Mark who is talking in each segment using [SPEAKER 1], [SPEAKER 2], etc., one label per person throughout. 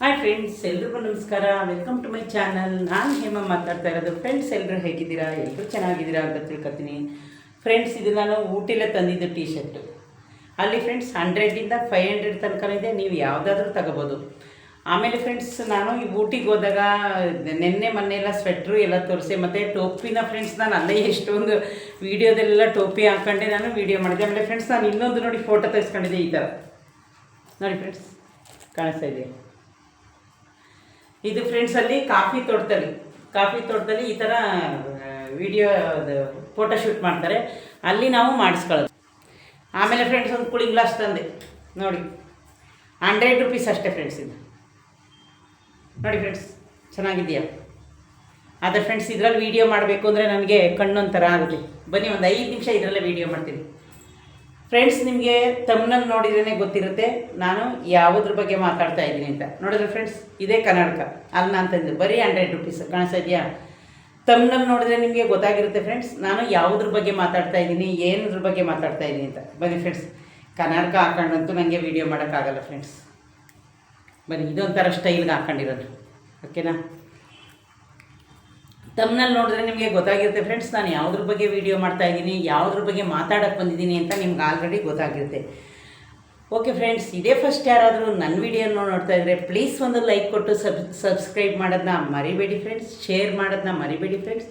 [SPEAKER 1] Hi friends ಎಲ್ರಿಗೂ ನಮಸ್ಕಾರ. Welcome to my channel ನಾನು ಹೇಮ ಮಾತಾಡ್ತಾ ಇರೋದು. ಫ್ರೆಂಡ್ಸ್ ಎಲ್ಲರೂ ಹೇಗಿದ್ದೀರಾ? ಎಲ್ಲರೂ ಚೆನ್ನಾಗಿದ್ದೀರಾ ಅಂತ ತಿಳ್ಕೊತೀನಿ. ಫ್ರೆಂಡ್ಸ್ ಇದು ನಾನು ಊಟಿಲೇ ತಂದಿದ್ದು ಟೀ ಶರ್ಟು ಅಲ್ಲಿ ಫ್ರೆಂಡ್ಸ್ ಹಂಡ್ರೆಡಿಂದ ಫೈವ್ ಹಂಡ್ರೆಡ್ ತನಕ ಇದೆ. ನೀವು ಯಾವುದಾದ್ರೂ ತಗೋಬೋದು. ಆಮೇಲೆ ಫ್ರೆಂಡ್ಸ್ ನಾನು ಈ ಊಟಿಗೆ ಹೋದಾಗ, ನಿನ್ನೆ, ಮೊನ್ನೆ ಎಲ್ಲ ಸ್ವೆಟ್ರು ಎಲ್ಲ ತೋರಿಸಿ, ಮತ್ತು ಟೋಪಿನ ಫ್ರೆಂಡ್ಸ್ ನಾನು ಅಲ್ಲೇ ಎಷ್ಟೊಂದು ವೀಡಿಯೋದಲ್ಲೆಲ್ಲ ಟೋಪಿ ಹಾಕ್ಕೊಂಡೆ, ನಾನು ವೀಡಿಯೋ ಮಾಡಿದೆ. ಆಮೇಲೆ ಫ್ರೆಂಡ್ಸ್ ನಾನು ಇನ್ನೊಂದು ನೋಡಿ ಫೋಟೋ ತೆಗೆಸ್ಕೊಂಡಿದ್ದೆ ಈ ಥರ ನೋಡಿ ಫ್ರೆಂಡ್ಸ್ ಕಾಣಿಸ್ತಾ ಇದೆ. ಇದು ಫ್ರೆಂಡ್ಸ್ ಅಲ್ಲಿ ಕಾಫಿ ತೋಟದಲ್ಲಿ. ಕಾಫಿ ತೋಟದಲ್ಲಿ ಈ ಥರ ವಿಡಿಯೋ ಫೋಟೋ ಶೂಟ್ ಮಾಡ್ತಾರೆ. ಅಲ್ಲಿ ನಾವು ಮಾಡಿಸ್ಕೊಳ್ಳೋದು. ಆಮೇಲೆ ಫ್ರೆಂಡ್ಸ್ ಒಂದು ಕೂಲಿಂಗ್ ಗ್ಲಾಸ್ ತಂದೆ. ನೋಡಿ. ಹಂಡ್ರೆಡ್ ರುಪೀಸ್ ಅಷ್ಟೇ ಫ್ರೆಂಡ್ಸ್ ಇದು. ನೋಡಿ ಫ್ರೆಂಡ್ಸ್ ಚೆನ್ನಾಗಿದೆಯಾ? ಆದರೆ ಫ್ರೆಂಡ್ಸ್ ಇದರಲ್ಲಿ ವೀಡಿಯೋ ಮಾಡಬೇಕು ಅಂದರೆ ನನಗೆ ಕಣ್ಣೊಂಥರ ಆಗಲಿ. ಬನ್ನಿ ಒಂದು ಐದು ನಿಮಿಷ ಇದರಲ್ಲೇ ವೀಡಿಯೋ ಮಾಡ್ತೀನಿ. ಫ್ರೆಂಡ್ಸ್ ನಿಮಗೆ ತಮ್ಮನಲ್ಲಿ ನೋಡಿದ್ರೇ ಗೊತ್ತಿರುತ್ತೆ. ನಾನು ಯಾವುದ್ರ ಬಗ್ಗೆ ಮಾತಾಡ್ತಾ ಇದ್ದೀನಿ ಅಂತ. ನೋಡಿದ್ರೆ ಫ್ರೆಂಡ್ಸ್ ಇದೇ ಕರ್ನಾಟಕ ಅಲ್ಲಿ ನಾನು ತಂದು ಬರೀ ಹಂಡ್ರೆಡ್ ರುಪೀಸ್ ಕಾಣಿಸ್ತಾ ಇದೆಯಾ? ನೋಡಿದ್ರೆ ನಿಮಗೆ ಗೊತ್ತಾಗಿರುತ್ತೆ ಫ್ರೆಂಡ್ಸ್ ನಾನು ಯಾವುದ್ರ ಬಗ್ಗೆ ಮಾತಾಡ್ತಾ ಇದ್ದೀನಿ, ಏನದ್ರ ಬಗ್ಗೆ ಮಾತಾಡ್ತಾ ಇದ್ದೀನಿ ಅಂತ. ಬನ್ನಿ ಫ್ರೆಂಡ್ಸ್ ಕರ್ನಾಟಕ ಹಾಕೊಂಡಂತೂ ನನಗೆ ವೀಡಿಯೋ ಮಾಡೋಕ್ಕಾಗಲ್ಲ ಫ್ರೆಂಡ್ಸ್ ಬನ್ನಿ, ಇದೊಂಥರ ಸ್ಟೈಲ್ಗೆ ಹಾಕೊಂಡಿರೋದು. ಓಕೆನಾ ತಮ್ಮನಲ್ಲಿ ನೋಡಿದ್ರೆ ನಿಮಗೆ ಗೊತ್ತಾಗಿರುತ್ತೆ. ಫ್ರೆಂಡ್ಸ್ ನಾನು ಯಾವುದ್ರ ಬಗ್ಗೆ ವೀಡಿಯೋ ಮಾಡ್ತಾ ಇದ್ದೀನಿ, ಯಾವುದ್ರ ಬಗ್ಗೆ ಮಾತಾಡಕ್ಕೆ ಬಂದಿದ್ದೀನಿ ಅಂತ ನಿಮ್ಗೆ ಆಲ್ರೆಡಿ ಗೊತ್ತಾಗಿರುತ್ತೆ. ಓಕೆ ಫ್ರೆಂಡ್ಸ್ ಇದೇ ಫಸ್ಟ್ ಯಾರಾದರೂ ನನ್ನ ವೀಡಿಯೋನ ನೋಡ್ತಾ ಇದ್ದರೆ ಪ್ಲೀಸ್ ಒಂದು ಲೈಕ್ ಕೊಟ್ಟು ಸಬ್ ಸಬ್ಸ್ಕ್ರೈಬ್ ಮಾಡೋದನ್ನ ಮರಿಬೇಡಿ ಫ್ರೆಂಡ್ಸ್ ಶೇರ್ ಮಾಡೋದನ್ನ ಮರಿಬೇಡಿ ಫ್ರೆಂಡ್ಸ್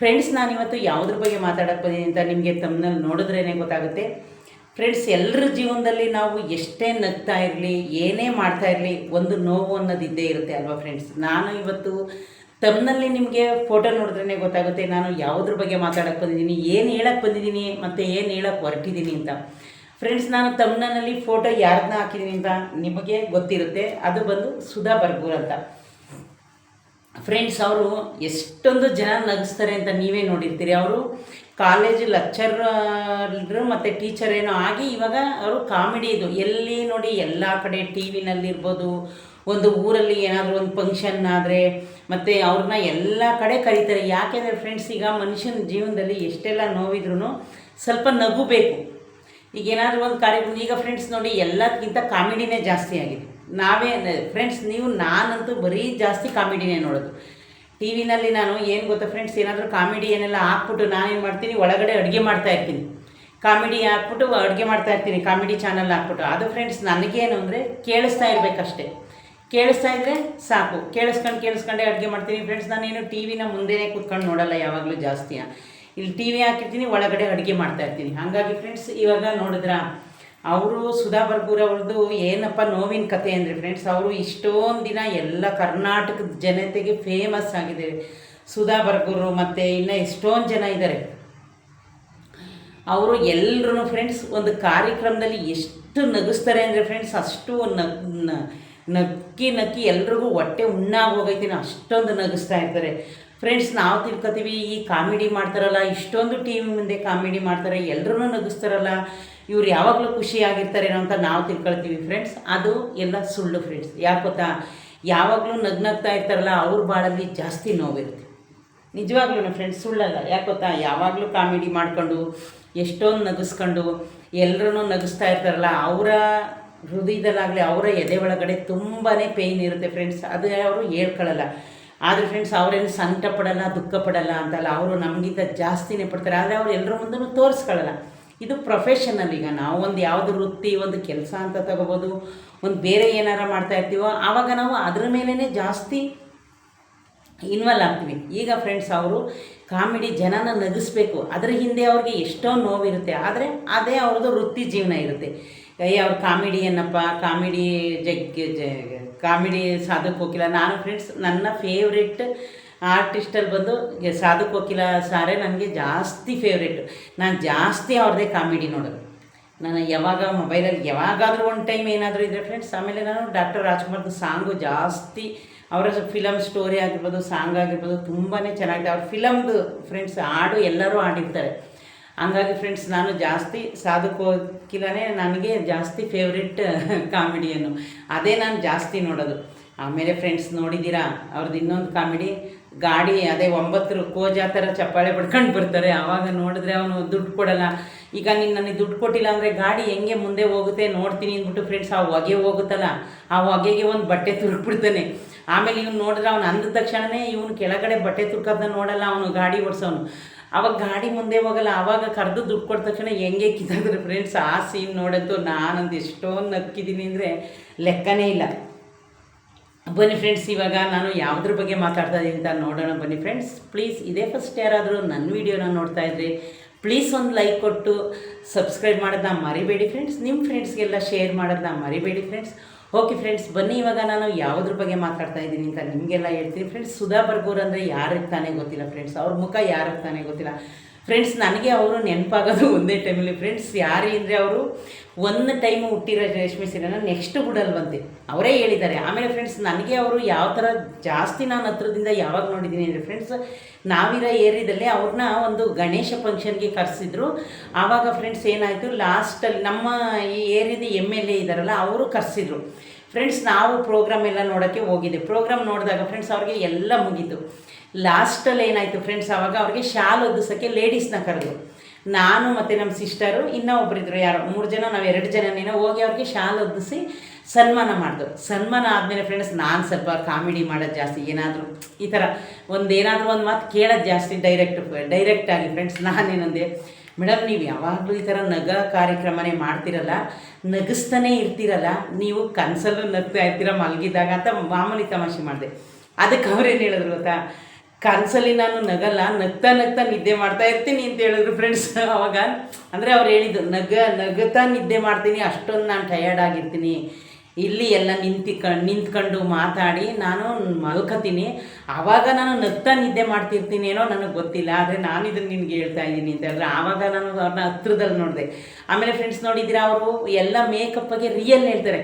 [SPEAKER 1] ಫ್ರೆಂಡ್ಸ್ ನಾನಿವತ್ತು ಯಾವುದ್ರ ಬಗ್ಗೆ ಮಾತಾಡಕ್ಕೆ ಬಂದಿದ್ದೀನಿ ಅಂತ ನಿಮಗೆ ತಮ್ಮನಲ್ಲಿ ನೋಡಿದ್ರೇ ಗೊತ್ತಾಗುತ್ತೆ. ಫ್ರೆಂಡ್ಸ್ ಎಲ್ಲರ ಜೀವನದಲ್ಲಿ ನಾವು ಎಷ್ಟೇ ನಗ್ತಾ ಇರಲಿ, ಏನೇ ಮಾಡ್ತಾ ಇರಲಿ, ಒಂದು ನೋವು ಅನ್ನೋದು ಇದ್ದೇ ಇರುತ್ತೆ ಅಲ್ವಾ ಫ್ರೆಂಡ್ಸ್ ನಾನು ಇವತ್ತು ತಮ್ಮನಲ್ಲಿ ನಿಮಗೆ ಫೋಟೋ ನೋಡಿದ್ರೇ ಗೊತ್ತಾಗುತ್ತೆ, ನಾನು ಯಾವುದ್ರ ಬಗ್ಗೆ ಮಾತಾಡಕ್ಕೆ ಬಂದಿದ್ದೀನಿ, ಏನು ಹೇಳಕ್ಕೆ ಬಂದಿದ್ದೀನಿ, ಮತ್ತು ಏನು ಹೇಳಕ್ಕೆ ಹೊರಟಿದ್ದೀನಿ ಅಂತ. ಫ್ರೆಂಡ್ಸ್ ನಾನು ತಮ್ಮನಲ್ಲಿ ಫೋಟೋ ಯಾರನ್ನ ಹಾಕಿದ್ದೀನಿ ಅಂತ ನಿಮಗೆ ಗೊತ್ತಿರುತ್ತೆ, ಅದು ಬಂದು ಸುಧಾ ಬರ್ಗೂರ್ ಅಂತ. ಫ್ರೆಂಡ್ಸ್ ಅವರು ಎಷ್ಟೊಂದು ಜನ ನಗಿಸ್ತಾರೆ ಅಂತ ನೀವೇ ನೋಡಿರ್ತೀರಿ. ಅವರು ಕಾಲೇಜ್ ಲೆಕ್ಚರ್ ಮತ್ತು ಟೀಚರ್ ಏನೋ ಆಗಿ ಇವಾಗ ಅವರು ಕಾಮಿಡಿ ಇದು. ಎಲ್ಲಿ ನೋಡಿ ಎಲ್ಲ ಕಡೆ ಟಿ ವಿನಲ್ಲಿರ್ಬೋದು ಒಂದು ಊರಲ್ಲಿ ಏನಾದರೂ ಒಂದು ಫಂಕ್ಷನ್ ಆದರೆ, ಮತ್ತು ಅವ್ರನ್ನ ಎಲ್ಲ ಕಡೆ ಕರೀತಾರೆ. ಯಾಕೆಂದರೆ ಫ್ರೆಂಡ್ಸ್ ಈಗ ಮನುಷ್ಯನ ಜೀವನದಲ್ಲಿ ಎಷ್ಟೆಲ್ಲ ನೋವಿದ್ರೂ ಸ್ವಲ್ಪ ನಗು ಬೇಕು ಈಗ ಏನಾದರೂ ಒಂದು ಕಾರ್ಯಕ್ರಮ, ಈಗ ಫ್ರೆಂಡ್ಸ್ ನೋಡಿ ಎಲ್ಲದಕ್ಕಿಂತ ಕಾಮಿಡಿನೇ ಜಾಸ್ತಿ ಆಗಿದೆ. ನಾವೇ ಫ್ರೆಂಡ್ಸ್ ನೀವು ನಾನಂತೂ ಬರೀ ಜಾಸ್ತಿ ಕಾಮಿಡಿನೇ ನೋಡೋದು. ಟಿ ವಿನಲ್ಲಿ ನಾನು ಏನು ಗೊತ್ತಾ ಫ್ರೆಂಡ್ಸ್ ಏನಾದರೂ ಕಾಮಿಡಿ ಏನೆಲ್ಲ ಹಾಕ್ಬಿಟ್ಟು ನಾನೇನು ಮಾಡ್ತೀನಿ, ಒಳಗಡೆ ಅಡುಗೆ ಮಾಡ್ತಾ ಇರ್ತೀನಿ. ಕಾಮಿಡಿ ಹಾಕ್ಬಿಟ್ಟು ಅಡುಗೆ ಮಾಡ್ತಾ ಇರ್ತೀನಿ, ಕಾಮಿಡಿ ಚಾನಲ್ ಹಾಕ್ಬಿಟ್ಟು. ಅದು ಫ್ರೆಂಡ್ಸ್ ನನಗೇನು ಅಂದರೆ ಕೇಳಿಸ್ತಾ ಇರಬೇಕಷ್ಟೇ. ಕೇಳಿಸ್ತಾ ಇದ್ದರೆ ಸಾಕು. ಕೇಳಿಸ್ಕೊಂಡು ಕೇಳಿಸ್ಕೊಂಡೆ ಅಡುಗೆ ಮಾಡ್ತೀನಿ. ಫ್ರೆಂಡ್ಸ್ ನಾನೇನು ಟಿ ವಿನ ಮುಂದೆನೇ ಕೂತ್ಕೊಂಡು ನೋಡಲ್ಲ, ಯಾವಾಗಲೂ ಜಾಸ್ತಿ. ಇಲ್ಲಿ ಟಿ ವಿ ಹಾಕಿರ್ತೀನಿ, ಒಳಗಡೆ ಅಡುಗೆ ಮಾಡ್ತಾ ಇರ್ತೀನಿ. ಹಾಗಾಗಿ ಫ್ರೆಂಡ್ಸ್ ಇವಾಗ ನೋಡಿದ್ರ, ಅವರು ಸುಧಾ ಬರ್ಗೂರ್ ಅವ್ರದ್ದು ಏನಪ್ಪ ನೋವಿನ ಕತೆ ಅಂದರೆ ಫ್ರೆಂಡ್ಸ್ ಅವರು ಇಷ್ಟೊಂದು ದಿನ ಎಲ್ಲ ಕರ್ನಾಟಕದ ಜನತೆಗೆ ಫೇಮಸ್ ಆಗಿದೆ. ಸುಧಾ ಬರ್ಗೂರು ಮತ್ತು ಇನ್ನು ಎಷ್ಟೊಂದು ಜನ ಇದ್ದಾರೆ ಅವರು ಎಲ್ಲರೂ ಫ್ರೆಂಡ್ಸ್ ಒಂದು ಕಾರ್ಯಕ್ರಮದಲ್ಲಿ ಎಷ್ಟು ನಗಿಸ್ತಾರೆ ಅಂದರೆ ಫ್ರೆಂಡ್ಸ್ ಅಷ್ಟು ನಗ್ ನಕ್ಕಿ ನಕ್ಕಿ ಎಲ್ರಿಗೂ ಹೊಟ್ಟೆ ಉಣ್ಣಾಗಿ ಹೋಗೈತಿ ಅಷ್ಟೊಂದು ನಗಿಸ್ತಾ ಇರ್ತಾರೆ. ಫ್ರೆಂಡ್ಸ್ ನಾವು ತಿಳ್ಕೊತೀವಿ, ಈ ಕಾಮಿಡಿ ಮಾಡ್ತಾರಲ್ಲ, ಇಷ್ಟೊಂದು ಟಿ ವಿ ಮುಂದೆ ಕಾಮಿಡಿ ಮಾಡ್ತಾರೆ ಎಲ್ಲರೂ ನಗಿಸ್ತಾರಲ್ಲ, ಇವ್ರು ಯಾವಾಗಲೂ ಖುಷಿಯಾಗಿರ್ತಾರೇನೋ ಅಂತ ನಾವು ತಿಳ್ಕೊಳ್ತೀವಿ ಫ್ರೆಂಡ್ಸ್ ಅದು ಎಲ್ಲ ಸುಳ್ಳು ಫ್ರೆಂಡ್ಸ್ ಯಾಕೆ ಗೊತ್ತಾ? ಯಾವಾಗಲೂ ನಗ್ನಗ್ತಾ ಇರ್ತಾರಲ್ಲ, ಅವ್ರ ಬಾಳಲ್ಲಿ ಜಾಸ್ತಿ ನೋವಿರುತ್ತೆ. ನಿಜವಾಗ್ಲೂ ಫ್ರೆಂಡ್ಸ್ ಸುಳ್ಳಲ್ಲ. ಯಾಕೆ ಗೊತ್ತಾ? ಯಾವಾಗಲೂ ಕಾಮಿಡಿ ಮಾಡ್ಕೊಂಡು, ಎಷ್ಟೊಂದು ನಗಿಸ್ಕೊಂಡು ಎಲ್ಲರೂ ನಗಿಸ್ತಾ ಇರ್ತಾರಲ್ಲ, ಅವರ ಹೃದಯದಲ್ಲಾಗಲಿ ಅವರ ಎದೆ ಒಳಗಡೆ ತುಂಬಾ ಪೇಯ್ನ್ ಇರುತ್ತೆ ಫ್ರೆಂಡ್ಸ್ ಅದು ಅವರು ಹೇಳ್ಕೊಳ್ಳಲ್ಲ. ಆದರೆ ಫ್ರೆಂಡ್ಸ್ ಅವರೇನು ಸಂಕಟ ಪಡಲ್ಲ, ದುಃಖ ಪಡಲ್ಲ ಅಂತಲ್ಲ. ಅವರು ನಮಗಿಂತ ಜಾಸ್ತಿನೇ ಪಡ್ತಾರೆ. ಆದರೆ ಅವ್ರು ಎಲ್ಲರ ಮುಂದೂ ತೋರಿಸ್ಕೊಳ್ಳಲ್ಲ. ಇದು ಪ್ರೊಫೆಷನಲ್ ಈಗ. ನಾವು ಒಂದು ಯಾವುದು ವೃತ್ತಿ, ಒಂದು ಕೆಲಸ ಅಂತ ತಗೋಬೋದು, ಒಂದು ಬೇರೆ ಏನಾರ ಮಾಡ್ತಾ ಇರ್ತೀವೋ ಆವಾಗ ನಾವು ಅದ್ರ ಮೇಲೇ ಜಾಸ್ತಿ ಇನ್ವಾಲ್ವ್ ಆಗ್ತೀವಿ. ಈಗ ಫ್ರೆಂಡ್ಸ್ ಅವರು ಕಾಮಿಡಿ ಜನನ ನಗಿಸ್ಬೇಕು. ಅದರ ಹಿಂದೆ ಅವ್ರಿಗೆ ಎಷ್ಟೋ ನೋವಿರುತ್ತೆ. ಆದರೆ ಅದೇ ಅವ್ರದ್ದು ವೃತ್ತಿ ಜೀವನ ಇರುತ್ತೆ. ಅಯ್ಯ ಅವ್ರು ಕಾಮಿಡಿ ಏನಪ್ಪ? ಕಾಮಿಡಿ ಜಗ್ ಕಾಮಿಡಿ ಸಾಧಕ್ ಹೋಗಿಲ್ಲ ನಾನು ಫ್ರೆಂಡ್ಸ್ ನನ್ನ ಫೇವ್ರೆಟ್ ಆರ್ಟಿಸ್ಟಲ್ಲಿ ಬಂದು ಸಾಧಕ್ ಸಾಧು ಕೋಕಿಲ ಸಾರೇ ನನಗೆ ಜಾಸ್ತಿ ಫೇವ್ರೇಟು ನಾನು ಜಾಸ್ತಿ ಅವ್ರದ್ದೇ ಕಾಮಿಡಿ ನೋಡೋದು. ನಾನು ಯಾವಾಗ ಮೊಬೈಲಲ್ಲಿ ಯಾವಾಗಾದರೂ ಒಂದು ಟೈಮ್ ಏನಾದರೂ ಇದ್ದರೆ ಫ್ರೆಂಡ್ಸ್ ಆಮೇಲೆ ನಾನು ಡಾಕ್ಟರ್ ರಾಜ್ಕುಮಾರ್ದು ಸಾಂಗು ಜಾಸ್ತಿ, ಅವರ ಫಿಲಮ್ ಸ್ಟೋರಿ ಆಗಿರ್ಬೋದು ಸಾಂಗ್ ಆಗಿರ್ಬೋದು ತುಂಬಾ ಚೆನ್ನಾಗಿದೆ. ಅವ್ರ ಫಿಲಮ್ದು ಫ್ರೆಂಡ್ಸ್ ಹಾಡು ಎಲ್ಲರೂ ಹಾಡಿರ್ತಾರೆ. ಹಂಗಾಗಿ ಫ್ರೆಂಡ್ಸ್ ನಾನು ಜಾಸ್ತಿ ಸಾಧು ಕೋಕಿಲನೇ ನನಗೆ ಜಾಸ್ತಿ ಫೇವ್ರೆಟ್ ಕಾಮಿಡಿಯನ್ನು ಅದೇ ನಾನು ಜಾಸ್ತಿ ನೋಡೋದು. ಆಮೇಲೆ ಫ್ರೆಂಡ್ಸ್ ನೋಡಿದ್ದೀರಾ? ಅವ್ರದ್ದು ಇನ್ನೊಂದು ಕಾಮಿಡಿ ಗಾಡಿ ಅದೇ ಒಂಬತ್ತರು ಕೋಜಾ ಥರ ಚಪ್ಪಾಳೆ ಪಡ್ಕೊಂಡು ಬರ್ತಾರೆ. ಆವಾಗ ನೋಡಿದ್ರೆ ಅವನು ದುಡ್ಡು ಕೊಡಲ್ಲ. ಈಗ ನೀನು ನನಗೆ ದುಡ್ಡು ಕೊಟ್ಟಿಲ್ಲ ಅಂದರೆ ಗಾಡಿ ಹೆಂಗೆ ಮುಂದೆ ಹೋಗುತ್ತೆ ನೋಡ್ತೀನಿ ಅಂದ್ಬಿಟ್ಟು ಫ್ರೆಂಡ್ಸ್ ಆ ಹೊಗೆ ಹೋಗುತ್ತಲ್ಲ, ಆ ಹೊಗೆಗೆ ಒಂದು ಬಟ್ಟೆ ತುರುಕ್ಬಿಡ್ತಾನೆ. ಆಮೇಲೆ ಇವ್ನು ನೋಡಿದ್ರೆ ಅವ್ನು ಅಂದ ತಕ್ಷಣವೇ ಇವನು ಕೆಳಗಡೆ ಬಟ್ಟೆ ತುರ್ಕೋದನ್ನ ನೋಡಲ್ಲ, ಅವನು ಗಾಡಿ ಓಡಿಸೋನು. ಅವಾಗ ಗಾಡಿ ಮುಂದೆ ಹೋಗಲ್ಲ ಆವಾಗ ಕರೆದು ದುಡ್ಡು ಕೊಟ್ಟ ತಕ್ಷಣ ಹೆಂಗೆ ಕಿತ್ತಾದ್ರೆ ಫ್ರೆಂಡ್ಸ್ ಆ ಸೀನ್ ನೋಡಂತೂ ನಾನಂದು ಎಷ್ಟೊಂದು ನಕ್ಕಿದ್ದೀನಿ ಅಂದರೆ ಲೆಕ್ಕನೇ ಇಲ್ಲ. ಬನ್ನಿ ಫ್ರೆಂಡ್ಸ್ ಇವಾಗ ನಾನು ಯಾವುದ್ರ ಬಗ್ಗೆ ಮಾತಾಡ್ತಾ ಇದ್ದೀನಿ ಅಂತ ನೋಡೋಣ ಬನ್ನಿ ಫ್ರೆಂಡ್ಸ್ ಪ್ಲೀಸ್ ಇದೇ ಫಸ್ಟ್ ಯಾರಾದರೂ ನನ್ನ ವೀಡಿಯೋನ ನೋಡ್ತಾ ಇದ್ರಿ ಪ್ಲೀಸ್ ಒಂದು ಲೈಕ್ ಕೊಟ್ಟು ಸಬ್ಸ್ಕ್ರೈಬ್ ಮಾಡೋದನ್ನ ಮರಿಬೇಡಿ ಫ್ರೆಂಡ್ಸ್ ನಿಮ್ಮ ಫ್ರೆಂಡ್ಸ್ಗೆಲ್ಲ ಶೇರ್ ಮಾಡೋದನ್ನ ಮರಿಬೇಡಿ ಫ್ರೆಂಡ್ಸ್ ಓಕೆ ಫ್ರೆಂಡ್ಸ್ ಬನ್ನಿ, ಇವಾಗ ನಾನು ಯಾವುದ್ರ ಬಗ್ಗೆ ಮಾತಾಡ್ತಾ ಇದ್ದೀನಿ ಅಂತ ನಿಮಗೆಲ್ಲ ಹೇಳ್ತೀನಿ. ಫ್ರೆಂಡ್ಸ್ ಸುಧಾ ಬರ್ಗೂರ್ ಅಂದರೆ ಯಾರಿಗೆ ತಾನೇ ಗೊತ್ತಿಲ್ಲ ಫ್ರೆಂಡ್ಸ್ ಅವ್ರ ಮುಖ ಯಾರಿಗೆ ತಾನೇ ಗೊತ್ತಿಲ್ಲ? ಫ್ರೆಂಡ್ಸ್ ನನಗೆ ಅವರು ನೆನಪಾಗೋದು ಒಂದೇ ಟೈಮಲ್ಲಿ ಫ್ರೆಂಡ್ಸ್ ಯಾರು ಅಂದರೆ ಅವರು ಒಂದು ಟೈಮು ಹುಟ್ಟಿರೋ ರೇಷ್ಮೆ ಸೀರೆನ ನೆಕ್ಸ್ಟ್ ಬಿಡಲ್ವಂತೆ ಅವರೇ ಹೇಳಿದ್ದಾರೆ. ಆಮೇಲೆ ಫ್ರೆಂಡ್ಸ್ ನನಗೆ ಅವರು ಯಾವ ಥರ ಜಾಸ್ತಿ ನಾನು ಹತ್ರದಿಂದ ಯಾವಾಗ ನೋಡಿದ್ದೀನಿ ಅಂದರೆ ಫ್ರೆಂಡ್ಸ್ ನಾವಿರೋ ಏರಿಯಾದಲ್ಲಿ ಅವ್ರನ್ನ ಒಂದು ಗಣೇಶ ಫಂಕ್ಷನ್ಗೆ ಕರೆಸಿದ್ರು. ಆವಾಗ ಫ್ರೆಂಡ್ಸ್ ಏನಾಯಿತು ಲಾಸ್ಟಲ್ಲಿ ನಮ್ಮ ಈ ಏರಿಯಾದ ಎಂ ಎಲ್ ಎ ಇದ್ದಾರಲ್ಲ ಅವರು ಕರೆಸಿದ್ರು. ಫ್ರೆಂಡ್ಸ್ ನಾವು ಪ್ರೋಗ್ರಾಮ್ ಎಲ್ಲ ನೋಡೋಕ್ಕೆ ಹೋಗಿದ್ದೆ. ಪ್ರೋಗ್ರಾಮ್ ನೋಡಿದಾಗ ಫ್ರೆಂಡ್ಸ್ ಅವ್ರಿಗೆ ಎಲ್ಲ ಮುಗೀತು. ಲಾಸ್ಟಲ್ಲಿ ಏನಾಯಿತು ಫ್ರೆಂಡ್ಸ್ ಆವಾಗ ಅವ್ರಿಗೆ ಶಾಲ್ ಒದಿಸೋಕ್ಕೆ ಲೇಡೀಸ್ನ ಕರೆದು. ನಾನು ಮತ್ತು ನಮ್ಮ ಸಿಸ್ಟರು ಇನ್ನೂ ಒಬ್ಬರಿದ್ರು ಯಾರೋ, ಮೂರು ಜನ, ನಾವು ಎರಡು ಜನನೇನೋ ಹೋಗಿ ಅವ್ರಿಗೆ ಶಾಲ್ ಒದಿಸಿ ಸನ್ಮಾನ ಮಾಡಿದ್ರು ಸನ್ಮಾನ ಆದಮೇಲೆ ಫ್ರೆಂಡ್ಸ್ ನಾನು ಸ್ವಲ್ಪ ಕಾಮಿಡಿ ಮಾಡೋದು ಜಾಸ್ತಿ, ಏನಾದರೂ ಈ ಥರ ಒಂದು ಏನಾದರೂ ಒಂದು ಮಾತು ಕೇಳೋದು ಜಾಸ್ತಿ ಡೈರೆಕ್ಟ್ ಡೈರೆಕ್ಟಾಗಿ ಫ್ರೆಂಡ್ಸ್ ನಾನೇನಂದೆ ಮೇಡಮ್ ನೀವು ಯಾವಾಗಲೂ ಈ ಥರ ನಗ ಕಾರ್ಯಕ್ರಮನೇ ಮಾಡ್ತಿರಲ್ಲ, ನಗಿಸ್ತಾನೇ ಇರ್ತೀರಲ್ಲ, ನೀವು ಕನಸಲ್ಲೂ ನಗ್ತಾ ಇರ್ತೀರ ಮಲಗಿದಾಗ ಅಂತ ಮಾಮೂಲಿ ತಮಾಷೆ ಮಾಡಿದೆ. ಅದಕ್ಕೆ ಅವ್ರೇನು ಹೇಳಿದ್ರು ಗೊತ್ತಾ? ಕನಸಲ್ಲಿ ನಾನು ನಗಲ್ಲ, ನಗ್ತಾ ನಗ್ತಾ ನಿದ್ದೆ ಮಾಡ್ತಾ ಇರ್ತೀನಿ ಅಂತ ಹೇಳಿದ್ರು ಫ್ರೆಂಡ್ಸ್ ಅವಾಗ ಅಂದರೆ ಅವ್ರು ಹೇಳಿದ್ರು ನಗ ನಗುತ್ತಾ ನಿದ್ದೆ ಮಾಡ್ತೀನಿ, ಅಷ್ಟೊಂದು ನಾನು ಟಯರ್ಡ್ ಆಗಿರ್ತೀನಿ. ಇಲ್ಲಿ ಎಲ್ಲ ನಿಂತಿಕ ನಿಂತ್ಕೊಂಡು ಮಾತಾಡಿ, ನಾನು ಮಲ್ಕೋತೀನಿ. ಆವಾಗ ನಾನು ನಗ್ತಾ ನಿದ್ದೆ ಮಾಡ್ತಿರ್ತೀನಿ ಏನೋ ನನಗೆ ಗೊತ್ತಿಲ್ಲ, ಆದರೆ ನಾನು ಇದನ್ನು ನಿನ್ಗೆ ಹೇಳ್ತಾ ಇದ್ದೀನಿ ಅಂತ ಹೇಳಿದ್ರೆ ಆವಾಗ ನಾನು ಅವ್ರನ್ನ ಹತ್ರದಲ್ಲಿ ನೋಡಿದೆ. ಆಮೇಲೆ ಫ್ರೆಂಡ್ಸ್ ನೋಡಿದ್ದೀರಾ ಅವರು? ಎಲ್ಲ ಮೇಕಪ್ಗೆ ರಿಯಲ್ ಹೇಳ್ತಾರೆ.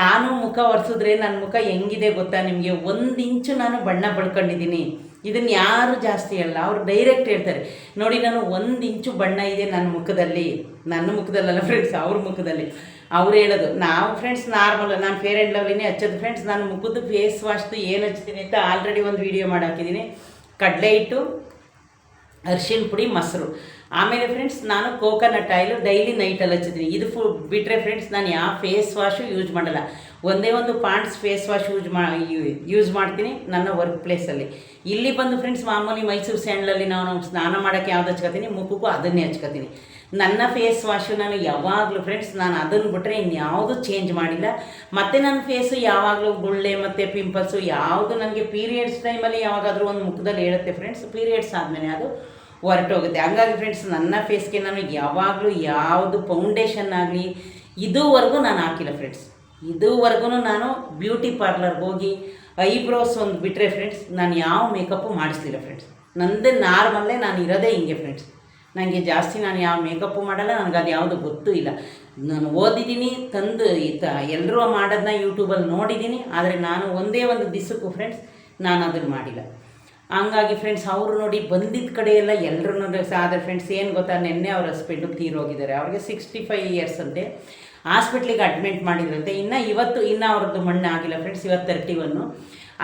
[SPEAKER 1] ನಾನು ಮುಖ ಒರೆಸಿದ್ರೆ ನನ್ನ ಮುಖ ಹೆಂಗಿದೆ ಗೊತ್ತಾ ನಿಮಗೆ? ಒಂದು ಇಂಚು ನಾನು ಬಣ್ಣ ಬಳ್ಕೊಂಡಿದ್ದೀನಿ. ಇದನ್ನು ಯಾರು ಜಾಸ್ತಿ ಹೇಳಲ್ಲ, ಅವ್ರು ಡೈರೆಕ್ಟ್ ಹೇಳ್ತಾರೆ, ನೋಡಿ ನಾನು ಒಂದು ಇಂಚು ಬಣ್ಣ ಇದೆ ನನ್ನ ಮುಖದಲ್ಲಿ, ನನ್ನ ಮುಖದಲ್ಲಲ್ಲ ಫ್ರೆಂಡ್ಸ್ ಅವ್ರ ಮುಖದಲ್ಲಿ. ಅವ್ರು ಹೇಳೋದು, ನಾವು ಫ್ರೆಂಡ್ಸ್ ನಾರ್ಮಲ್ ನಾನು ಫೇರ್ ಆ್ಯಂಡ್ ಲವ್ಲಿನೇ ಹಚ್ಚೋದು ಫ್ರೆಂಡ್ಸ್ ನಾನು ಮುಖದ್ದು ಫೇಸ್ ವಾಶ್ದು ಏನು ಹಚ್ತೀನಿ ಅಂತ ಆಲ್ರೆಡಿ ಒಂದು ವೀಡಿಯೋ ಮಾಡಾಕಿದ್ದೀನಿ ಕಡಲೆ ಹಿಟ್ಟು ಅರಿಶಿನ ಪುಡಿ, ಮೊಸರು. ಆಮೇಲೆ ಫ್ರೆಂಡ್ಸ್ ನಾನು ಕೋಕೋನಟ್ ಆಯಿಲು ಡೈಲಿ ನೈಟಲ್ಲಿ ಹಚ್ಚಿದ್ದೀನಿ. ಇದು ಫು ಬಿಟ್ಟರೆ ಫ್ರೆಂಡ್ಸ್ ನಾನು ಯಾವ ಫೇಸ್ ವಾಶು ಯೂಸ್ ಮಾಡಲ್ಲ. ಒಂದೇ ಒಂದು ಪಾಂಡ್ಸ್ ಫೇಸ್ ವಾಶ್ ಯೂಸ್ ಮಾ ಯೂಸ್ ಮಾಡ್ತೀನಿ ನನ್ನ ವರ್ಕ್ ಪ್ಲೇಸಲ್ಲಿ ಇಲ್ಲಿ ಬಂದು ಫ್ರೆಂಡ್ಸ್ ಮಾಮೂಲಿ ಮೈಸೂರು ಸ್ಯಾಂಡಲಲ್ಲಿ ನಾನು ಸ್ನಾನ ಮಾಡೋಕ್ಕೆ ಯಾವ್ದು ಹಚ್ಕೋತೀನಿ ಮುಖಕ್ಕೂ ಅದನ್ನೇ ಹಚ್ಕೋತೀನಿ ನನ್ನ ಫೇಸ್ ವಾಶು ನಾನು ಯಾವಾಗಲೂ ಫ್ರೆಂಡ್ಸ್ ನಾನು ಅದನ್ನು ಬಿಟ್ಟರೆ ಇನ್ಯಾವುದು ಚೇಂಜ್ ಮಾಡಿಲ್ಲ. ಮತ್ತು ನನ್ನ ಫೇಸು ಯಾವಾಗಲೂ ಗುಳ್ಳೆ, ಮತ್ತು ಪಿಂಪಲ್ಸು ಯಾವುದು ನನಗೆ ಪೀರಿಯಡ್ಸ್ ಟೈಮಲ್ಲಿ ಯಾವಾಗಾದರೂ ಒಂದು ಮುಖದಲ್ಲಿ ಹೇಳುತ್ತೆ ಫ್ರೆಂಡ್ಸ್ ಪೀರಿಯಡ್ಸ್ ಆದಮೇಲೆ ಅದು ಹೊರಟೋಗುತ್ತೆ. ಹಂಗಾಗಿ ಫ್ರೆಂಡ್ಸ್ ನನ್ನ ಫೇಸ್ಗೆ ನಾನು ಯಾವಾಗಲೂ ಯಾವುದು ಫೌಂಡೇಶನ್ ಆಗಲಿ, ಇದುವರೆಗೂ ನಾನು ಹಾಕಿಲ್ಲ ಫ್ರೆಂಡ್ಸ್ ಇದುವರೆಗೂ ನಾನು ಬ್ಯೂಟಿ ಪಾರ್ಲರ್ಗೆ ಹೋಗಿ ಐಬ್ರೋಸ್ ಒಂದು ಬಿಟ್ಟರೆ ಫ್ರೆಂಡ್ಸ್ ನಾನು ಯಾವ ಮೇಕಪ್ಪು ಮಾಡಿಸ್ತಿಲ್ಲ ಫ್ರೆಂಡ್ಸ್ ನನ್ನದೇ ನಾರ್ಮಲ್ಲೇ ನಾನು ಇರೋದೇ ಹಿಂಗೆ ಫ್ರೆಂಡ್ಸ್ ನನಗೆ ಜಾಸ್ತಿ ನಾನು ಯಾವ ಮೇಕಪ್ಪು ಮಾಡಲ್ಲ, ನನಗೆ ಅದು ಯಾವುದು ಗೊತ್ತೂ ಇಲ್ಲ. ನಾನು ಓದಿದ್ದೀನಿ, ತಂದು ಇತ ಎಲ್ಲರೂ ಮಾಡೋದನ್ನ ಯೂಟ್ಯೂಬಲ್ಲಿ ನೋಡಿದ್ದೀನಿ, ಆದರೆ ನಾನು ಒಂದೇ ಒಂದು ದಿಸಕ್ಕೂ ಫ್ರೆಂಡ್ಸ್ ನಾನು ಅದನ್ನು ಮಾಡಿಲ್ಲ. ಹಂಗಾಗಿ ಫ್ರೆಂಡ್ಸ್ ಅವರು ನೋಡಿ ಬಂದಿದ್ದ ಕಡೆ ಎಲ್ಲ ಎಲ್ಲರೂ ಆದರೆ ಫ್ರೆಂಡ್ಸ್ ಏನು ಗೊತ್ತಾ, ನಿನ್ನೆ ಅವ್ರ ಹಸ್ಬೆಂಡು ತೀರೋಗಿದ್ದಾರೆ ಅವ್ರಿಗೆ ಸಿಕ್ಸ್ಟಿ ಫೈವ್ ಇಯರ್ಸ್ ಅಂತೆ ಹಾಸ್ಪಿಟ್ಲಿಗೆ ಅಡ್ಮಿಟ್ ಮಾಡಿದ್ರಂತೆ. ಇನ್ನು ಇವತ್ತು, ಇನ್ನೂ ಅವ್ರದ್ದು ಮಣ್ಣು ಆಗಿಲ್ಲ ಫ್ರೆಂಡ್ಸ್ ಇವತ್ತು ತರ್ಟಿ ಒನ್ನು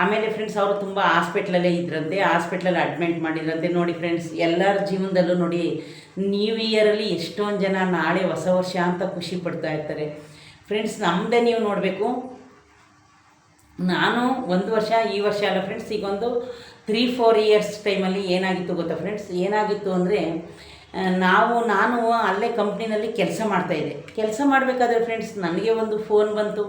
[SPEAKER 1] ಆಮೇಲೆ ಫ್ರೆಂಡ್ಸ್ ಅವರು ತುಂಬ ಹಾಸ್ಪಿಟ್ಲಲ್ಲೇ ಇದ್ರಂತೆ ಹಾಸ್ಪಿಟ್ಲಲ್ಲಿ ಅಡ್ಮಿಟ್ ಮಾಡಿದ್ರಂತೆ. ನೋಡಿ ಫ್ರೆಂಡ್ಸ್ ಎಲ್ಲರ ಜೀವನದಲ್ಲೂ ನೋಡಿ ನ್ಯೂ ಇಯರಲ್ಲಿ ಎಷ್ಟೊಂದು ಜನ ನಾಳೆ ಹೊಸ ವರ್ಷ ಅಂತ ಖುಷಿ ಪಡ್ತಾ ಇರ್ತಾರೆ. ಫ್ರೆಂಡ್ಸ್ ನಮ್ಮದೇ ನೀವು ನೋಡಬೇಕು. ನಾನು ಒಂದು ವರ್ಷ, ಈ ವರ್ಷ ಅಲ್ಲ ಫ್ರೆಂಡ್ಸ್ ಈಗ ಒಂದು ತ್ರೀ ಫೋರ್ ಇಯರ್ಸ್ ಟೈಮಲ್ಲಿ ಏನಾಗಿತ್ತು ಗೊತ್ತಾ ಫ್ರೆಂಡ್ಸ್ ಏನಾಗಿತ್ತು ಅಂದರೆ ನಾವು, ನಾನು ಅಲ್ಲೇ ಕಂಪ್ನಿನಲ್ಲಿ ಕೆಲಸ ಮಾಡ್ತಾಯಿದ್ದೆ ಕೆಲಸ ಮಾಡಬೇಕಾದ್ರೆ ಫ್ರೆಂಡ್ಸ್ ನನಗೆ ಒಂದು ಫೋನ್ ಬಂತು.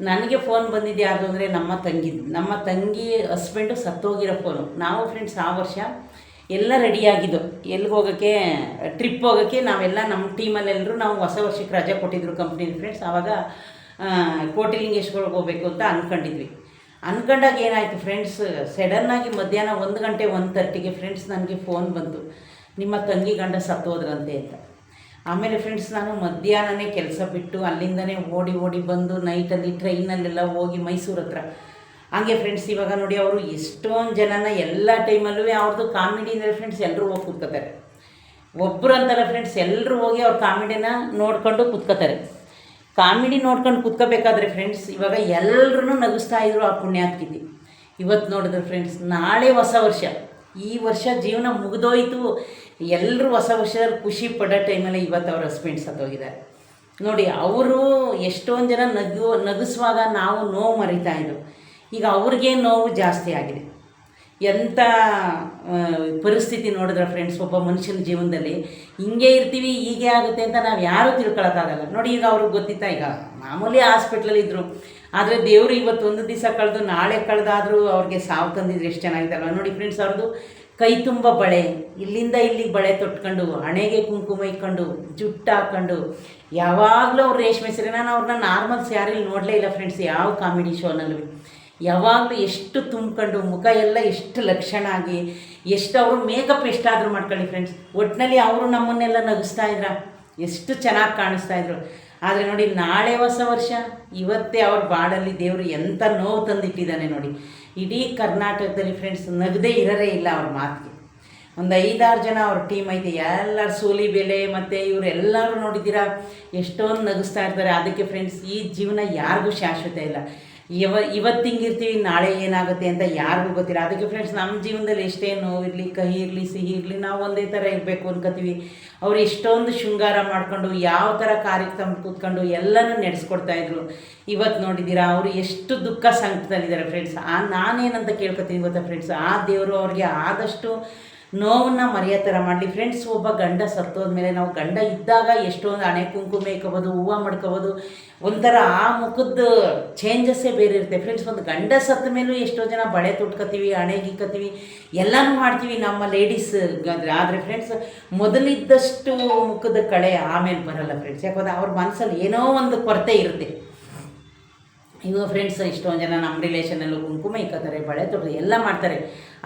[SPEAKER 1] ನನಗೆ ಫೋನ್ ಬಂದಿದ್ದು ಯಾರು ಅಂದರೆ ನಮ್ಮ ತಂಗಿ ನಮ್ಮ ತಂಗಿ ಹಸ್ಬೆಂಡು ಸತ್ತೋಗಿರೋ ಫೋನು ನಾವು ಫ್ರೆಂಡ್ಸ್ ಆ ವರ್ಷ ಎಲ್ಲ ರೆಡಿಯಾಗಿದ್ದು ಎಲ್ಲಿಗೆ ಹೋಗೋಕ್ಕೆ ಟ್ರಿಪ್ ಹೋಗೋಕ್ಕೆ ನಾವೆಲ್ಲ ನಮ್ಮ ಟೀಮಲ್ಲೆಲ್ಲರೂ ನಾವು ಹೊಸ ವರ್ಷಕ್ಕೆ ರಜೆ ಕೊಟ್ಟಿದ್ರು ಕಂಪ್ನಿ ಫ್ರೆಂಡ್ಸ್ ಆವಾಗ ಕೋಟಿಲಿಂಗೇಶ್ವರಿಗೆ ಹೋಗಬೇಕು ಅಂತ ಅಂದ್ಕೊಂಡಿದ್ವಿ ಅಂದ್ಕೊಂಡಾಗ ಏನಾಯಿತು ಫ್ರೆಂಡ್ಸ್ ಸಡನ್ನಾಗಿ ಮಧ್ಯಾಹ್ನ ಒಂದು ಗಂಟೆ ಒಂದು ತರ್ಟಿಗೆ ಫ್ರೆಂಡ್ಸ್ ನನಗೆ ಫೋನ್ ಬಂತು. ನಿಮ್ಮ ತಂಗಿ ಗಂಡ ಸತ್ತೋದ್ರಂತೆ ಅಂತ. ಆಮೇಲೆ ಫ್ರೆಂಡ್ಸ್ ನಾನು ಮಧ್ಯಾಹ್ನನೇ ಕೆಲಸ ಬಿಟ್ಟು ಅಲ್ಲಿಂದನೇ ಓಡಿ ಓಡಿ ಬಂದು ನೈಟಲ್ಲಿ ಟ್ರೈನಲ್ಲೆಲ್ಲ ಹೋಗಿ ಮೈಸೂರು ಹತ್ರ. ಹಾಗೆ ಫ್ರೆಂಡ್ಸ್ ಇವಾಗ ನೋಡಿ ಅವರು ಎಷ್ಟೊಂದು ಜನನ ಎಲ್ಲ ಟೈಮಲ್ಲೂ ಅವ್ರದ್ದು ಕಾಮಿಡಿ ಅಂದರೆ ಫ್ರೆಂಡ್ಸ್ ಎಲ್ಲರೂ ಹೋಗಿ ಕೂತ್ಕೋತಾರೆ. ಒಬ್ಬರು ಅಂತಲ್ಲ ಫ್ರೆಂಡ್ಸ್ ಎಲ್ಲರೂ ಹೋಗಿ ಅವ್ರ ಕಾಮಿಡಿನ ನೋಡ್ಕೊಂಡು ಕೂತ್ಕೋತಾರೆ. ಕಾಮಿಡಿ ನೋಡ್ಕೊಂಡು ಕೂತ್ಕೋಬೇಕಾದ್ರೆ ಫ್ರೆಂಡ್ಸ್ ಇವಾಗ ಎಲ್ಲರೂ ನಗಿಸ್ತಾ ಇದ್ರು ಆ ಪುಣ್ಯಾತ್ಕಿತಿ ಇವತ್ತು ನೋಡಿದ್ರೆ ಫ್ರೆಂಡ್ಸ್ ನಾಳೆ ಹೊಸ ವರ್ಷ. ಈ ವರ್ಷ ಜೀವನ ಮುಗಿದೋಯ್ತು. ಎಲ್ಲರೂ ಹೊಸ ವರ್ಷದಲ್ಲಿ ಖುಷಿ ಪಡೋ ಟೈಮಲ್ಲಿ ಇವತ್ತು ಅವ್ರ ಹಸ್ಬೆಂಡ್ ಸತ್ತೋಗಿದ್ದಾರೆ. ನೋಡಿ, ಅವರು ಎಷ್ಟೊಂದು ಜನ ನಗು, ನಗಿಸುವಾಗ ನಾವು ನೋವು ಮರಿತಾ ಇದ್ದರು ಈಗ ಅವ್ರಿಗೆ ನೋವು ಜಾಸ್ತಿ ಆಗಿದೆ. ಎಂಥ ಪರಿಸ್ಥಿತಿ ನೋಡಿದ್ರೆ ಫ್ರೆಂಡ್ಸ್ ಒಬ್ಬ ಮನುಷ್ಯನ ಜೀವನದಲ್ಲಿ ಹಿಂಗೆ ಇರ್ತೀವಿ, ಹೀಗೆ ಆಗುತ್ತೆ ಅಂತ ನಾವು ಯಾರೂ ತಿಳ್ಕೊಳಕ್ಕಾಗಲ್ಲ. ನೋಡಿ, ಈಗ ಅವ್ರಿಗೆ ಗೊತ್ತಿತ್ತಾ, ಈಗ ಮಾಮೂಲಿ ಹಾಸ್ಪಿಟ್ಲಲ್ಲಿದ್ದರು ಆದರೆ ದೇವರು ಇವತ್ತು ಒಂದು ದಿವಸ ಕಳೆದು ನಾಳೆ ಕಳೆದಾದರೂ ಅವ್ರಿಗೆ ಸಾವು ತಂದಿದ್ರೆ ಎಷ್ಟು ಚೆನ್ನಾಗಿತ್ತಲ್ವ? ನೋಡಿ ಫ್ರೆಂಡ್ಸ್ ಅವ್ರದ್ದು ಕೈ ತುಂಬ ಬಳೆ, ಇಲ್ಲಿಂದ ಇಲ್ಲಿಗೆ ಬಳೆ ತೊಟ್ಕೊಂಡು, ಹಣೆಗೆ ಕುಂಕುಮ ಇಕ್ಕೊಂಡು ಜುಟ್ಟು ಹಾಕ್ಕೊಂಡು ಯಾವಾಗಲೂ ಅವ್ರು ರೇಷ್ಮೆ ಸೀರೆ, ನಾನು ಅವ್ರನ್ನ ನಾರ್ಮಲ್ ಸ್ಯಾರಿಲಿ ನೋಡಲೇ ಇಲ್ಲ ಫ್ರೆಂಡ್ಸ್ ಯಾವ ಕಾಮಿಡಿ ಶೋನಲ್ಲೂ ಯಾವಾಗಲೂ ಎಷ್ಟು ತುಂಬ್ಕೊಂಡು, ಮುಖ ಎಲ್ಲ ಎಷ್ಟು ಲಕ್ಷಣ ಆಗಿ, ಎಷ್ಟು ಅವರು ಮೇಕಪ್ ಎಷ್ಟಾದರೂ ಮಾಡ್ಕೊಳ್ಳಿ ಫ್ರೆಂಡ್ಸ್ ಒಟ್ಟಿನಲ್ಲಿ ಅವರು ನಮ್ಮನ್ನೆಲ್ಲ ನಗಿಸ್ತಾ ಇದ್ರ, ಎಷ್ಟು ಚೆನ್ನಾಗಿ ಕಾಣಿಸ್ತಾ ಇದ್ರು. ಆದರೆ ನೋಡಿ, ನಾಳೆ ಹೊಸ ವರ್ಷ, ಇವತ್ತೇ ಅವ್ರ ಬಾಡಲ್ಲಿ ದೇವರು ಎಂಥ ನೋವು ತಂದಿಟ್ಟಿದ್ದಾನೆ ನೋಡಿ. ಇಡೀ ಕರ್ನಾಟಕದಲ್ಲಿ ಫ್ರೆಂಡ್ಸ್ ನಗದೇ ಇರೋರೇ ಇಲ್ಲ ಅವ್ರ ಮಾತಿಗೆ. ಒಂದು ಐದಾರು ಜನ ಅವ್ರ ಟೀಮ್ ಐತೆ, ಎಲ್ಲರೂ ಸೋಲಿ ಬೆಲೆ ಮತ್ತು ಇವರೆಲ್ಲರೂ ನೋಡಿದ್ದೀರಾ, ಎಷ್ಟೊಂದು ನಗಿಸ್ತಾ ಇರ್ತಾರೆ. ಅದಕ್ಕೆ ಫ್ರೆಂಡ್ಸ್ ಈ ಜೀವನ ಯಾರಿಗೂ ಶಾಶ್ವತ ಇಲ್ಲ. ಇವ ಇವತ್ತಿಂಗಿರ್ತೀವಿ ನಾಳೆ ಏನಾಗುತ್ತೆ ಅಂತ ಯಾರಿಗೂ ಗೊತ್ತಿಲ್ಲ. ಅದಕ್ಕೆ ಫ್ರೆಂಡ್ಸ್ ನಮ್ಮ ಜೀವನದಲ್ಲಿ ಎಷ್ಟೇ ನೋವಿರಲಿ, ಕಹಿ ಇರಲಿ, ಸಿಹಿ ಇರಲಿ, ನಾವು ಒಂದೇ ಥರ ಇರಬೇಕು ಅನ್ಕೋತೀವಿ. ಅವ್ರು ಎಷ್ಟೊಂದು ಶೃಂಗಾರ ಮಾಡ್ಕೊಂಡು, ಯಾವ ಥರ ಕಾರ್ಯಕ್ರಮ ಕೂತ್ಕೊಂಡು ಎಲ್ಲನೂ ನಡೆಸ್ಕೊಡ್ತಾ ಇದ್ರು. ಇವತ್ತು ನೋಡಿದ್ದೀರಾ ಅವರು ಎಷ್ಟು ದುಃಖ ಸಂಕಟದಲ್ಲಿದ್ದಾರೆ ಫ್ರೆಂಡ್ಸ್ ಆ ನಾನೇನಂತ ಕೇಳ್ಕೊತೀನಿ ಗೊತ್ತಾ ಫ್ರೆಂಡ್ಸ್ ಆ ದೇವರು ಅವ್ರಿಗೆ ಆದಷ್ಟು ನೋವನ್ನ ಮರೆಯೋ ಥರ ಮಾಡಲಿ. ಫ್ರೆಂಡ್ಸ್ ಒಬ್ಬ ಗಂಡ ಸತ್ತೋದ್ಮೇಲೆ ನಾವು ಗಂಡ ಇದ್ದಾಗ ಎಷ್ಟೊಂದು ಹಣೆ ಕುಂಕುಮ ಇಕ್ಕೋಬೋದು, ಹೂವು ಮಾಡ್ಕೋಬೋದು. ಒಂಥರ ಆ ಮುಖದ ಚೇಂಜಸ್ಸೇ ಬೇರೆ ಇರುತ್ತೆ. ಫ್ರೆಂಡ್ಸ್ ಒಂದು ಗಂಡ ಸತ್ತ ಮೇಲೂ ಎಷ್ಟೋ ಜನ ಬಳೆ ತೊಟ್ಕೋತೀವಿ ಹಣೆಗೆ ಇಕ್ಕೋತೀವಿ ಎಲ್ಲನೂ ಮಾಡ್ತೀವಿ ನಮ್ಮ ಲೇಡೀಸ್ ಆದರೆ ಫ್ರೆಂಡ್ಸ್ ಮೊದಲಿದ್ದಷ್ಟು ಮುಖದ ಕಳೆ ಆಮೇಲೆ ಬರಲ್ಲ ಫ್ರೆಂಡ್ಸ್ ಯಾಕಂದ್ರೆ ಅವ್ರ ಮನಸ್ಸಲ್ಲಿ ಏನೋ ಒಂದು ಕೊರತೆ ಇರುತ್ತೆ. ಇವಾಗ ಫ್ರೆಂಡ್ಸ್ ಇಷ್ಟೊಂದು ಜನ ನಮ್ಮ ರಿಲೇಷನಲ್ಲೂ ಕುಂಕುಮ ಇಕ್ಕೋತಾರೆ, ಬಳೆ ತೊಟ್ಟು ಎಲ್ಲ ಮಾಡ್ತಾರೆ.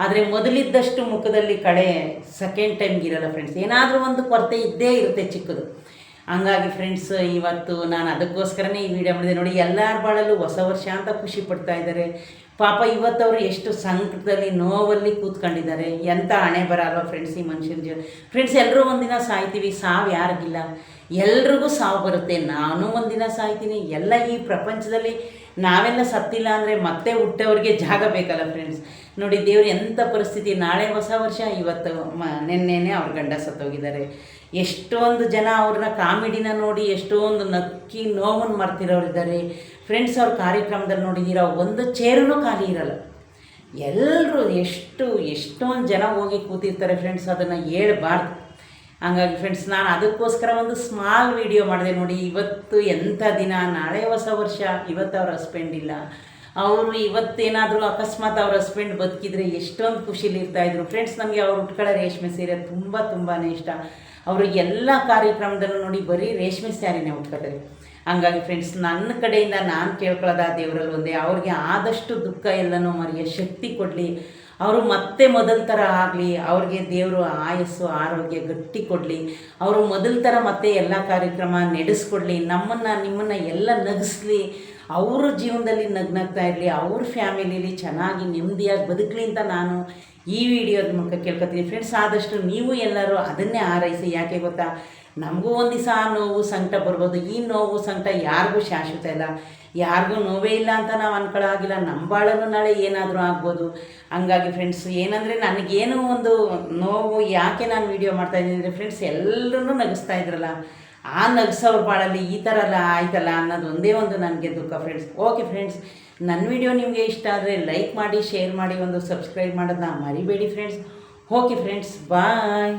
[SPEAKER 1] ಆದರೆ ಮೊದಲಿದ್ದಷ್ಟು ಮುಖದಲ್ಲಿ ಕಳೆ ಸೆಕೆಂಡ್ ಟೈಮ್ಗೆ ಇರಲ್ಲ ಫ್ರೆಂಡ್ಸ್ ಏನಾದರೂ ಒಂದು ಕೊರತೆ ಇದ್ದೇ ಇರುತ್ತೆ ಚಿಕ್ಕದು. ಹಂಗಾಗಿ ಫ್ರೆಂಡ್ಸ್ ಇವತ್ತು ನಾನು ಅದಕ್ಕೋಸ್ಕರನೇ ಈ ವಿಡಿಯೋ ಮಾಡಿದೆ ನೋಡಿ, ಎಲ್ಲರ ಬಾಳಲ್ಲೂ ಹೊಸ ವರ್ಷ ಅಂತ ಖುಷಿ ಪಡ್ತಾ ಇದ್ದಾರೆ. ಪಾಪ ಇವತ್ತವರು ಎಷ್ಟು ಸಂಕಟದಲ್ಲಿ ನೋವಲ್ಲಿ ಕೂತ್ಕೊಂಡಿದ್ದಾರೆ. ಎಂಥ ಹಣೆ ಬರಲ್ವ ಫ್ರೆಂಡ್ಸ್ ಈ ಮನುಷ್ಯನ ಜೀವ ಫ್ರೆಂಡ್ಸ್ ಎಲ್ಲರೂ ಒಂದಿನ ಸಾಯ್ತೀವಿ, ಸಾವು ಯಾರಿಗಿಲ್ಲ. ಎಲ್ರಿಗೂ ಸಾವು ಬರುತ್ತೆ. ನಾನು ಒಂದಿನ ಸಾಯ್ತೀನಿ. ಎಲ್ಲ ಈ ಪ್ರಪಂಚದಲ್ಲಿ ನಾವೆಲ್ಲ ಸತ್ತಿಲ್ಲ ಅಂದರೆ ಮತ್ತೆ ಹುಟ್ಟೋರಿಗೆ ಜಾಗ ಬೇಕಲ್ಲ ಫ್ರೆಂಡ್ಸ್ ನೋಡಿ ದೇವ್ರು ಎಂಥ ಪರಿಸ್ಥಿತಿ. ನಾಳೆ ಹೊಸ ವರ್ಷ, ಇವತ್ತು ಮ, ನಿನ್ನೆನೆ ಅವ್ರ ಗಂಡ ಸತ್ತೋಗಿದ್ದಾರೆ. ಎಷ್ಟೊಂದು ಜನ ಅವ್ರನ್ನ ಕಾಮಿಡಿನ ನೋಡಿ ಎಷ್ಟೊಂದು ನಕ್ಕಿ ನೋವನ್ನು ಮರ್ತಿರೋರಿದ್ದಾರೆ. ಫ್ರೆಂಡ್ಸ್ ಅವ್ರ ಕಾರ್ಯಕ್ರಮದಲ್ಲಿ ನೋಡಿದ್ದೀರಾ ಒಂದು ಚೇರೂ ಖಾಲಿ ಇರಲ್ಲ. ಎಲ್ಲರೂ ಎಷ್ಟು, ಎಷ್ಟೊಂದು ಜನ ಹೋಗಿ ಕೂತಿರ್ತಾರೆ ಫ್ರೆಂಡ್ಸ್ ಅದನ್ನು ಹೇಳ್ಬಾರ್ದು. ಹಂಗಾಗಿ ಫ್ರೆಂಡ್ಸ್ ನಾನು ಅದಕ್ಕೋಸ್ಕರ ಒಂದು ಸ್ಮಾಲ್ ವಿಡಿಯೋ ಮಾಡಿದೆ ನೋಡಿ. ಇವತ್ತು ಎಂಥ ದಿನ, ನಾಳೆ ಹೊಸ ವರ್ಷ, ಇವತ್ತು ಅವ್ರ ಹಸ್ಬೆಂಡ್ ಇಲ್ಲ. ಅವರು ಇವತ್ತೇನಾದರೂ ಅಕಸ್ಮಾತ್ ಅವ್ರ ಹಸ್ಬೆಂಡ್ ಬದುಕಿದ್ರೆ ಎಷ್ಟೊಂದು ಖುಷಿಲಿ ಇರ್ತಾಯಿದ್ರು ಫ್ರೆಂಡ್ಸ್ ನಮಗೆ ಅವ್ರು ಉಟ್ಕೊಳ್ಳೋ ರೇಷ್ಮೆ ಸೀರೆ ತುಂಬ ತುಂಬಾ ಇಷ್ಟ. ಅವರು ಎಲ್ಲ ಕಾರ್ಯಕ್ರಮದಲ್ಲೂ ನೋಡಿ, ಬರೀ ರೇಷ್ಮೆ ಸ್ಯಾರಿನೇ ಉಟ್ಕೋತಾರೆ. ಹಂಗಾಗಿ ಫ್ರೆಂಡ್ಸ್ ನನ್ನ ಕಡೆಯಿಂದ ನಾನು ಕೇಳ್ಕೊಳ್ಳೋದ ದೇವರಲ್ಲಿ ಒಂದೇ, ಅವ್ರಿಗೆ ಆದಷ್ಟು ದುಃಖ ಎಲ್ಲನೂ ಮರೆಯ ಶಕ್ತಿ ಕೊಡಲಿ. ಅವರು ಮತ್ತೆ ಮೊದಲ ಥರ ಆಗಲಿ, ಅವ್ರಿಗೆ ದೇವರು ಆಯಸ್ಸು, ಆರೋಗ್ಯ ಗಟ್ಟಿ ಕೊಡಲಿ. ಅವರು ಮೊದಲ ಥರ ಮತ್ತೆ ಎಲ್ಲ ಕಾರ್ಯಕ್ರಮ ನಡೆಸ್ಕೊಡ್ಲಿ, ನಮ್ಮನ್ನು, ನಿಮ್ಮನ್ನು ಎಲ್ಲ ನಗಿಸ್ಲಿ. ಅವ್ರ ಜೀವನದಲ್ಲಿ ನಗ್ನಗ್ತಾ ಇರಲಿ, ಅವ್ರ ಫ್ಯಾಮಿಲಿಲಿ ಚೆನ್ನಾಗಿ ನೆಮ್ಮದಿಯಾಗಿ ಬದುಕಲಿ ಅಂತ ನಾನು ಈ ವಿಡಿಯೋದ ಮೂಲಕ ಕೇಳ್ಕೊತೀನಿ. ಫ್ರೆಂಡ್ಸ್ ಆದಷ್ಟು ನೀವು ಎಲ್ಲರೂ ಅದನ್ನೇ ಆರೈಸಿ ಯಾಕೆ ಗೊತ್ತಾ? ನಮಗೂ ಒಂದು ದಿವಸ ಆ ನೋವು ಸಂಕಟ ಬರ್ಬೋದು, ಈ ನೋವು ಸಂಕಟ ಯಾರಿಗೂ ಶಾಶ್ವತ ಇಲ್ಲ. ಯಾರಿಗೂ ನೋವೇ ಇಲ್ಲ ಅಂತ ನಾವು ಅನ್ಕೊಳ್ಳೋಗಿಲ್ಲ ನಮ್ಮ ಬಾಳಲ್ಲೂ ನಾಳೆ ಏನಾದರೂ ಆಗ್ಬೋದು. ಹಂಗಾಗಿ ಫ್ರೆಂಡ್ಸ್ ಏನಂದರೆ ನನಗೇನು ಒಂದು ನೋವು ಯಾಕೆ ನಾನು ವಿಡಿಯೋ ಮಾಡ್ತಾಯಿದ್ದೀನಿ ಅಂದರೆ ಫ್ರೆಂಡ್ಸ್ ಎಲ್ಲರೂ ನಗಿಸ್ತಾ ಇದ್ರಲ್ಲ. ಆ ನಗಿಸೋರ ಬಾಳಲ್ಲಿ ಈ ಥರ ಅಲ್ಲ ಆಯ್ತಲ್ಲ ಅನ್ನೋದು ಒಂದೇ ಒಂದು ನನಗೆ ದುಃಖ ಫ್ರೆಂಡ್ಸ್ ಓಕೆ ಫ್ರೆಂಡ್ಸ್ ನನ್ನ ವಿಡಿಯೋ ನಿಮಗೆ ಇಷ್ಟ ಆದರೆ ಲೈಕ್ ಮಾಡಿ ಶೇರ್ ಮಾಡಿ, ಒಂದು ಸಬ್ಸ್ಕ್ರೈಬ್ ಮಾಡೋದನ್ನ ಮರಿಬೇಡಿ ಫ್ರೆಂಡ್ಸ್ ಓಕೆ ಫ್ರೆಂಡ್ಸ್ ಬಾಯ್